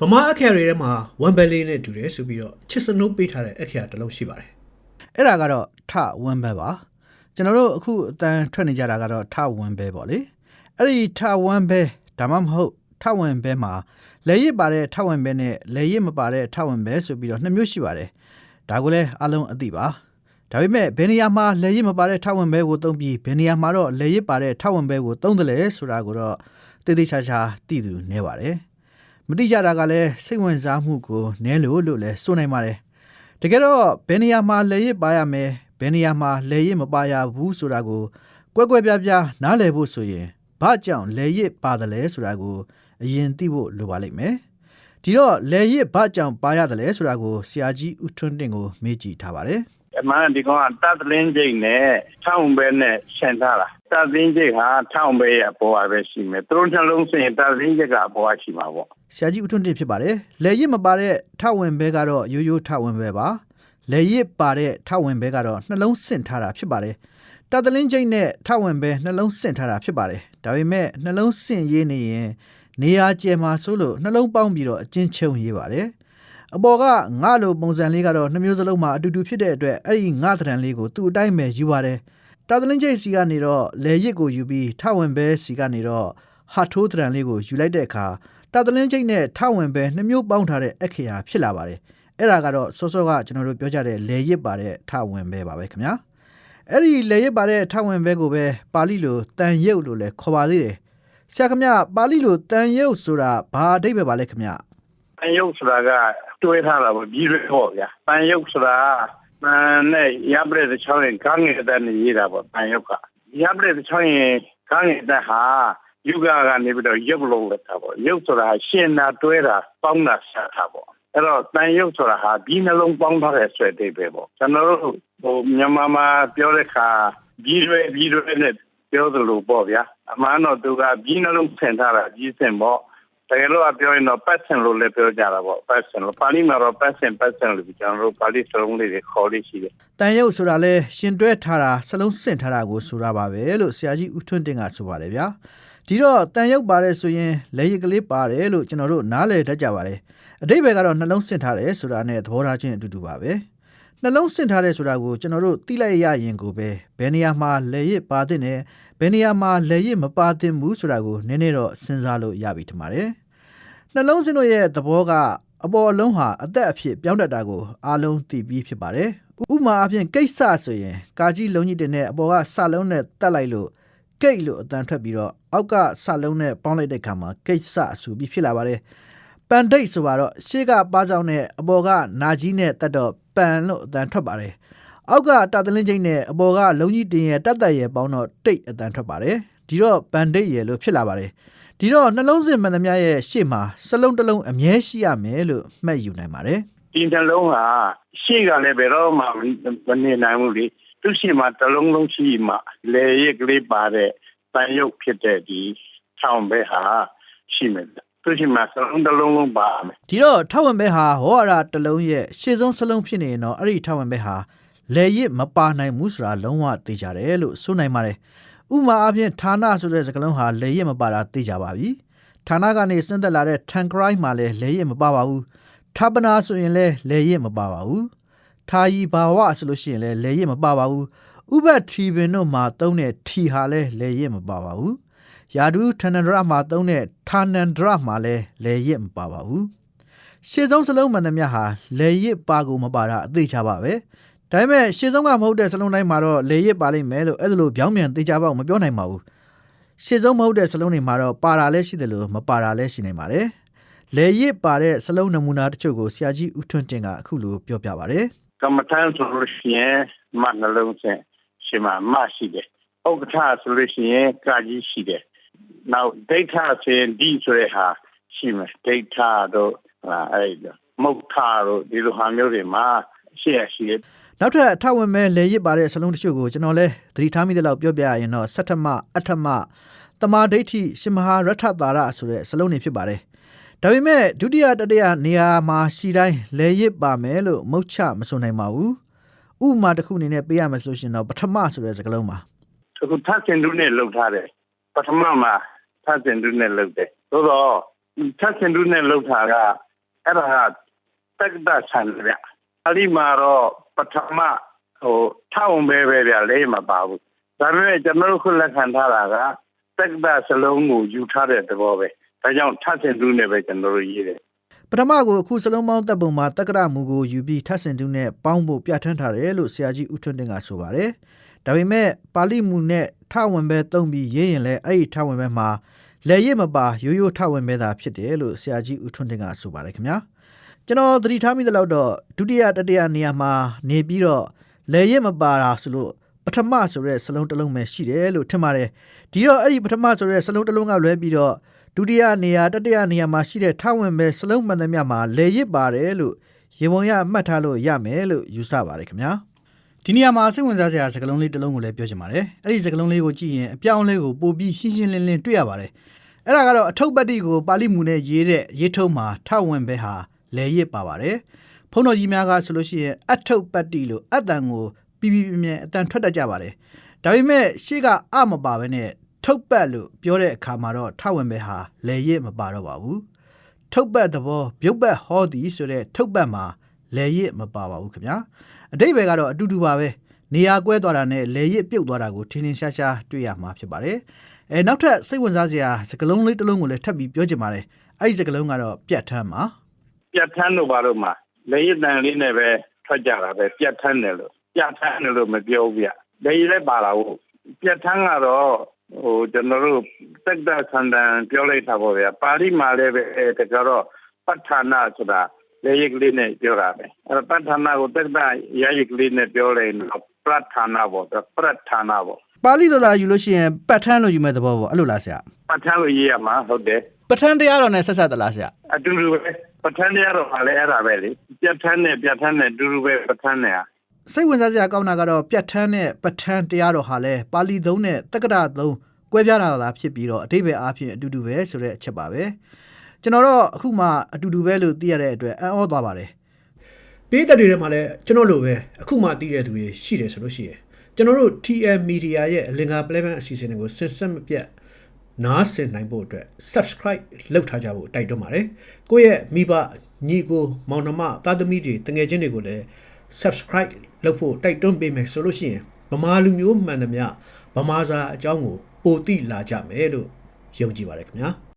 ဗမာအခရာတွေထဲမှာဝမ်ဘယ်လေးနဲ့တူတယ်ဆိုပြီးတော့ချစ်စနိုးပေးထားတဲ့အခရာတစ်လုံးရှိပါတယ်အဲ့ဒါကတော့ထဝမ်ဘဲပါကျွန်တော်တို့အခုအတန်ထွက်နေကြတာကတော့ထဝမ်ဘဲပေါ့လေအဲ့ဒီထဝမ်ဘဲဒါမှမဟုတ်ထဝမ်ဘဲမှာလေရစ်ပါတဲ့ထဝမ်ဘဲနဲ့လေရစ်မပါတဲ့ထဝမ်ဘဲဆိုပြီးတော့နှစ်မျိုးရှိပါတယ်ဒါကိုလည်းအလုံးအသိပါဒါပေမဲ့ဘယ်နေရာမှာလေရစ်မပါတဲ့ထဝမ်ဘဲကိုသုံးပြီးဘယ်နေရာမှာတော့လေရစ်ပါတဲ့ထဝမ်ဘဲကိုသုံးတယ်လဲဆိုတာကိုတော့တိတိကျကျသိသူနေပါတယ် မတိကြတာကလည်းစိတ်ဝင်စားမှုကိုနည်းလို့လို့လည်းဆိုနိုင်ပါတယ်တကယ်တော့ဘယ်နေရာမှာလေရစ်ပါရမယ်ဘယ်နေရာမှာလေရစ်မပါရဘူးဆိုတာကိုကွက်ကွက်ပြားပြားနားလည်ဖို့ဆိုရင်ဘာကြောင့်လေရစ်ပါတယ်လဲဆိုတာကိုအရင်သိဖို့လိုပါလိမ့်မယ်ဒီတော့လေရစ်ဘာကြောင့်ပါရတယ်လဲဆိုတာကိုဆရာကြီးဦးထွန်းတင်ကိုမေးကြည့်ထားပါတယ် အမှန်ဒီကောင်ကတတ်လင်းကျိတ်နဲ့ထောင်ပဲနဲ့ဆင်ထားတာတတ်လင်းကျိတ်ဟာထောင်ပဲရဲ့အပေါ်အပဲရှိမယ်သူတို့နှလုံးစင်တတ်လင်းကျိတ်ကအပေါ်အရှိမှာပေါ့ဆရာကြီးဦးထွန်းတင်ဖြစ်ပါတယ်လေရစ်မပါတဲ့ထဝင်ဘဲကတော့ရိုးရိုးထဝင်ဘဲပါလေရစ်ပါတဲ့ထဝင်ဘဲကတော့နှလုံးဆင့်ထားတာဖြစ်ပါတယ်တတလင်းကျိတ်နဲ့ထဝင်ပဲနှလုံးဆင့်ထားတာဖြစ်ပါတယ်ဒါပေမဲ့နှလုံးဆင့်ရေးနေရင်နေရာကျဲမှာဆိုလို့နှလုံးပေါင်းပြီးတော့အချင်းချုံရေးပါတယ် အပေါ်ကငါလိုပုံစံလေးကတော့နှမျိုးစလုံးမှာအတူတူဖြစ်တဲ့အတွက်အဲ့ဒီငါသဏ္ဍာန်လေးကိုသူ့အတိုင်းပဲယူပါတယ်တတလင်းကျိတ်စီကနေတော့လေရစ်ကိုယူပြီးထဝင်ပဲစီကနေတော့ဟာထိုးသဏ္ဍာန်လေးကိုယူလိုက်တဲ့အခါတတလင်းကျိတ်နဲ့ထဝင်ပဲနှမျိုးပေါင်းထားတဲ့အခရာဖြစ်လာပါတယ်အဲ့ဒါကတော့စောစောကကျွန်တော်တို့ပြောကြတဲ့လေရစ်ပါတဲ့ထဝင်ပဲပါပဲခင်ဗျာအဲ့ဒီလေရစ်ပါတဲ့ထဝင်ဘဲကိုပဲပါဠိလိုတန်ရုပ်လို့လည်းခေါ်ပါသေးတယ်။ဆရာခမပါဠိလိုတန်ရုပ်ဆိုတာဘာအဓိပ္ပာယ်ပါလဲခမတန်ရုပ်ဆိုတာက တွဲထားတာပေါ့ပြီးရပေါ့ဗျာတန်ရုပ်ဆိုတာတန်နဲ့ရပတဲ့တစ်ချောင်းရင်ခန်းငယ်တဲ့နေရေးတာပေါ့တန်ရုပ်ကရပတဲ့တစ်ချောင်းရင်ခန်းငယ်တဲ့ဟာယုဂကနေပြီးတော့ရုပ်လုံးလက်တာပေါ့ရုပ်ဆိုတာရှင်းတာတွဲတာပေါင်းတာဆက်တာပေါ့အဲ့တော့တန်ရုပ်ဆိုတာဟာဒီနှလုံးပေါင်းထားတဲ့ဆွဲတိတ်ပဲပေါ့ကျွန်တော်တို့ဟိုမြန်မာမှာပြောတဲ့ခါပြီးရွယ်ပြီးရွယ်နဲ့ပြောသလိုပေါ့ဗျာအမှန်တော့သူကပြီးနှလုံးဆင်ထားတာပြီးစင်ပေါ့ တကယ်လို့ပြောရင်တော့ပတ်စင်လို့လည်းပြောကြတာပေါ့ပတ်စင်လို့ပါဠိမှာတော့ပတ်စင်ပတ်စင်လို့ကျွန်တော်တို့ပါဠိစလုံးလေးတွေခေါ်လို့ရှိတယ်။တန်ရုပ်ဆိုတာလဲရှင်တွဲထားတာစလုံးစင့်ထားတာကိုဆိုတာပါပဲလို့ဆရာကြီးဦးထွန်းတင်ကဆိုပါတယ်ဗျာ။ဒီတော့တန်ရုပ်ပါတယ်ဆိုရင်လေရစ်ကလေးပါတယ်လို့ကျွန်တော်တို့နားလည်တတ်ကြပါတယ်။အဓိပ္ပာယ်ကတော့နှလုံးစင့်ထားတယ်ဆိုတာနဲ့သဘောထားချင်းအတူတူပါပဲ။ နှလုံးစင့်ထားတယ်ဆိုတာကိုကျွန်တော်တို့သိလိုက်ရရင်ကိုပဲဘယ်နေရာမှာလေရစ်ပါတဲ့နဲ့ဘယ်နေရာမှာလေရစ်မပါသင့်ဘူးဆိုတာကိုနည်းနည်းတော့စဉ်းစားလို့ရပြီထင်ပါတယ်။နှလုံးစင်းတို့ရဲ့သဘောကအပေါ်အလုံးဟာအသက်အဖြစ်ပြောင်းတတ်တာကိုအားလုံးသိပြီးဖြစ်ပါတယ်။ဥပမာအဖြစ်ကိစ္စဆိုရင်ကာကြီးလုံးကြီးတင်တဲ့အပေါ်ကစလုံးနဲ့တက်လိုက်လို့ကိတ်လို့အတန်ထွက်ပြီးတော့အောက်ကစလုံးနဲ့ပေါင်းလိုက်တဲ့ခါမှာကိစ္စဆိုပြီးဖြစ်လာပါတယ်။ ပန်ဒိတ်ဆိုတော့ရှေ့ကပါးကြောင်နဲ့အပေါ်ကနာကြီးနဲ့တက်တော့ပန်လို့အတန်ထွက်ပါတယ်။အောက်ကတာတလင်းချင်းနဲ့အပေါ်ကလုံးကြီးတင်ရဲ့တက်တက်ရဲ့ပေါင်းတော့တိတ်အတန်ထွက်ပါတယ်။ဒီတော့ပန်ဒိတ်ရဲ့လို့ဖြစ်လာပါတယ်။ဒီတော့နှလုံးစင်မှန်သမျှရဲ့ရှေ့မှာစလုံးတစ်လုံးအမြဲရှိရမယ်လို့မှတ်ယူနိုင်ပါတယ်ဒီနှလုံးဟာရှေ့ကလည်းဘယ်တော့မှမနေနိုင်ဘူးလေသူရှိမှတစ်လုံးလုံးရှိမှလေရက်ကလေးပါတဲ့တန်ရုပ်ဖြစ်တဲ့ဒီထောင်ပဲဟာရှိမယ် သူရှိမှစလုံးတစ်လုံးလုံးပါမယ်။ဒီတော့ထောက်ဝင်ဘဲဟာဟောရတာတစ်လုံးရဲ့ရှေ့ဆုံးစလုံးဖြစ်နေရင်တော့အဲ့ဒီထောက်ဝင်ဘဲဟာလေရစ်မပါနိုင်ဘူးဆိုတာလုံးဝသိကြတယ်လို့ဆိုနိုင်ပါတယ်။ဥပမာအပြင်ဌာနဆိုတဲ့စကားလုံးဟာလေရစ်မပါတာသိကြပါပြီ။ဌာနကနေစင်းသက်လာတဲ့ tankrai မှာလည်းလေရစ်မပါပါဘူး။ဌာပနာဆိုရင်လည်းလေရစ်မပါပါဘူး။ထာယီဘာဝဆိုလို့ရှိရင်လည်းလေရစ်မပါပါဘူး။ဥပထီပင်တို့မှာသုံးတဲ့ထီဟာလည်းလေရစ်မပါပါဘူး။ ယာဒူထနန္ဒရမှာသုံးတဲ့ဌာနန္ဒရမှာလည်းလေရစ်မပါပါဘူး။ရှေ့ဆုံးစလုံးမှန်သမျှဟာလေရစ်ပါကိုမပါတာအသေးချပါပဲ။ဒါပေမဲ့ရှေ့ဆုံးကမဟုတ်တဲ့စလုံးတိုင်းမှာတော့လေရစ်ပါလိမ့်မယ်လို့အဲ့ဒါလိုပြောင်းပြန်သေးချပေါက်မပြောနိုင်ပါဘူး။ရှေ့ဆုံးမဟုတ်တဲ့စလုံးတွေမှာတော့ပါတာလည်းရှိတယ်လို့မပါတာလည်းရှိနေပါတယ်။လေရစ်ပါတဲ့စလုံးနမူနာတချို့ကိုဆရာကြီးဦးထွန်းတင်ကအခုလိုပြောပြပါဗျ။ကမ္မထမ်းဆိုလို့ရှိရင်မနှလုံးစင်ရှိမှမရှိတယ်ဥက္ကဋ္ဌဆိုလို့ရှိရင်ကာကြီးရှိတယ် နောက်ဒိဋ္ဌဆိုရင်ဒီဆိုတဲ့ဟာရှိမယ်ဒိဋ္ဌတို့ဟာအဲ့ဒါမုတ်ထတို့ဒီလိုဟာမျိုးတွေမှာရှိရရှိတယ်နောက်ထပ်အထဝင်မဲ့လေရစ်ပါတဲ့စလုံးတချို့ကိုကျွန်တော်လည်းသတိထားမိတဲ့လောက်ပြောပြရရင်တော့စတ္ထမအဋ္ဌမတမာဒိဋ္ဌိရှင်မဟာရထတာရဆိုတဲ့စလုံးတွေဖြစ်ပါတယ်။ဒါပေမဲ့ဒုတိယတတိယနေရာမှာရှိတိုင်းလေရစ်ပါမယ်လို့မုတ်ချမဆိုနိုင်ပါဘူး။ဥပမာတစ်ခုအနေနဲ့ပေးရမယ်ဆိုရှင်တော့ပထမဆိုတဲ့စကားလုံးပါအခုသတ်စင်တုနဲ့လှုပ်ထားတယ်ပထမမှာ သတ်စင်တုနဲ့လှုပ်တယ်သို့တော့သတ်စင်တုနဲ့လှုပ်ထားကအဲ့ဒါကတက္ကသဆန်ဗျအဲ့ဒီမှာတော့ပထမဟိုထောက်ပဲပဲဗျလေးမပါဘူးဒါပေမဲ့ကျွန်တော်တို့ခုလက်ခံထားတာကတက္ကသစလုံးကိုယူထားတဲ့သဘောပဲဒါကြောင့်ထပ်ဆင်တူးနေပဲကျွန်တော်တို့ရေးတယ်ပထမကိုအခုစလုံးပေါင်းတပ်ပုံမှာတက္ကရမူကိုယူပြီးထပ်ဆင်တူနဲ့ပေါင်းဖို့ပြဋ္ဌာန်းထားတယ်လို့ဆရာကြီးဦးထွန်းတင်ကဆိုပါတယ်။ဒါပေမဲ့ပါဠိမူနဲ့ ထဝင်ပဲတုံးပြီးရေးရင်လည်းအဲ့ဒီထဝင်ပဲမှာလက်ရစ်မပါရိုးရိုးထဝင်ပဲသာဖြစ်တယ်လို့ဆရာကြီးဦးထွန်းတင်ကဆိုပါတယ်ခင်ဗျာ။ကျွန်တော်သတိထားမိသလောက်တော့ဒုတိယတတိယနေရာမှာနေပြီးတော့လက်ရစ်မပါတာဆိုလို့ပထမဆိုတဲ့စလုံးတစ်လုံးပဲရှိတယ်လို့ထင်ပါတယ်။ဒီတော့အဲ့ဒီပထမဆိုတဲ့စလုံးတစ်လုံးကလွဲပြီးတော့ဒုတိယနေရာတတိယနေရာမှာရှိတဲ့ထဝင်ပဲစလုံးမှန်သမျှမှာလေရစ်ပါတယ်လို့ရေပုံရမှတ်ထားလို့ရမယ်လို့ယူဆပါတယ်ခင်ဗျာ ဒီနေရာမှာစိတ်ဝင်စားစရာစကားလုံးလေးတစ်လုံးကိုလည်းပြောချင်ပါတယ်အဲ့ဒီစကားလုံးလေးကိုကြည့်ရင်အပြောင်းအလဲကိုပိုပြီးရှင်းရှင်းလင်းလင်းတွေ့ရပါတယ်အဲ့ဒါကတော့အထုပ်ပတ်တိကိုပါဠိမူနဲ့ရေးတဲ့ရေးထုံးမှာထဝင်ပဲဟာလေရစ်ပါပါတယ်ဖုန်းတော်ကြီးများကဆိုလို့ရှိရင်အထုပ်ပတ်တိလို့အတန်ကိုပြီးပြီးပြင်းပြင်းအတန်ထွက်တတ်ကြပါတယ်ဒါပေမဲ့ရှေ့ကအမပါဘဲနဲ့ထုတ်ပတ်လို့ပြောတဲ့အခါမှာတော့ထဝင်ပဲဟာလေရစ်မပါတော့ပါဘူးထုတ်ပတ်သဘောပြုတ်ပတ်ဟောသည်ဆိုတဲ့ထုတ်ပတ်မှာ လေရစ်မပါပါဘူးခင်ဗျာအတိတ်ဘယ်ကတော့အတူတူပါပဲနေရာကွဲသွားတာနဲ့လေရစ်ပြုတ်သွားတာကိုထင်းထင်းရှားရှားတွေ့ရမှာဖြစ်ပါတယ်အဲနောက်ထပ်စိတ်ဝင်စားစရာစကလုံးလေးတစ်လုံးကိုလည်းထပ်ပြီးပြောချင်ပါတယ်အဲ့ဒီစကလုံးကတော့ပြတ်ထမ်းပါပြတ်ထန်းတို့ဘာလို့မှလေရတန်လေးနဲ့ပဲထွက်ကြတာပဲပြတ်ထန်းတယ်လို့ပြတ်ထန်းတယ်လို့မပြောဘူးဗျလေရလည်းပါလာဘူးပြတ်ထန်းကတော့ဟိုကျွန်တော်တို့တက္ကသဆန္ဒန်ပြောလိုက်တာပေါ့ဗျာပါဠိမှာလည်းပဲတကယ်တော့ပဋ္ဌာနာဆိုတာ လေရကလေးနဲ့ပြောတာပဲအဲ့ပဋ္ဌာနာကိုတက္ကသရရကလေးနဲ့ပြောလိုက်တော့ပဋ္ဌာနာပေါ့ပဋ္ဌာနာပေါ့ပါဠိတော်လာယူလို့ရှိရင်ပတ်ထမ်းလို့ယူမဲ့သဘောပေါ့အဲ့လိုလားဆရာပဋ္ဌာန်းကိုရေးရမှာဟုတ်တယ်ပဋ္ဌာန်းတရားတော်နဲ့ဆက်ဆက်သလားဆရာအတူတူပဲပဋ္ဌာန်းတရားတော့ဟာလည်းအဲ့ဒါပဲလေပြတ်ထန်းနဲ့ပြတ်ထန်းနဲ့အတူတူပဲပဋ္ဌာန်းနဲ့ဟာစိတ်ဝင်စားစရာကောင်းတာကတော့ပြတ်ထန်းနဲ့ပဋ္ဌာန်းတရားတော်ဟာလဲပါဠိသုံးနဲ့တက္ကရာသုံးကွဲပြားတာလားဖြစ်ပြီးတော့အတိပ္ပယ်အားဖြင့်အတူတူပဲဆိုတဲ့အချက်ပါပဲ ကျွန်တော်တော့အခုမှအတူတူပဲလို့သိရတဲ့အတွက်အံ့ဩသွားပါတယ်ပေးသက်တွေထဲမှာလည်းကျွန်တော်လိုပဲအခုမှသိတဲ့သူတွေရှိတယ်ဆိုလို့ရှိရင်ကျွန်တော်တို့ TM Media ရဲ့အလင်္ကာ Playman အစီအစဉ်တွေကိုစင်ဆက်မပြတ်နားဆင်နိုင်ဖို့အတွက် subscribe လုပ်ထားကြဖို့တိုက်တွန်းပါတယ်ကိုယ့်ရဲ့မိဘညီကိုမောင်နှမသားသမီးတွေတငယ်ချင်းတွေကိုလည်း subscribe လုပ်ဖို့တိုက်တွန်းပေးမယ်ဆိုလို့ရှိရင်ဗမာလူမျိုးမှန်သမျှဗမာစာအကြောင်းကိုပိုသိလာကြမယ်လို့ယုံကြည်ပါတယ်ခင်ဗျာ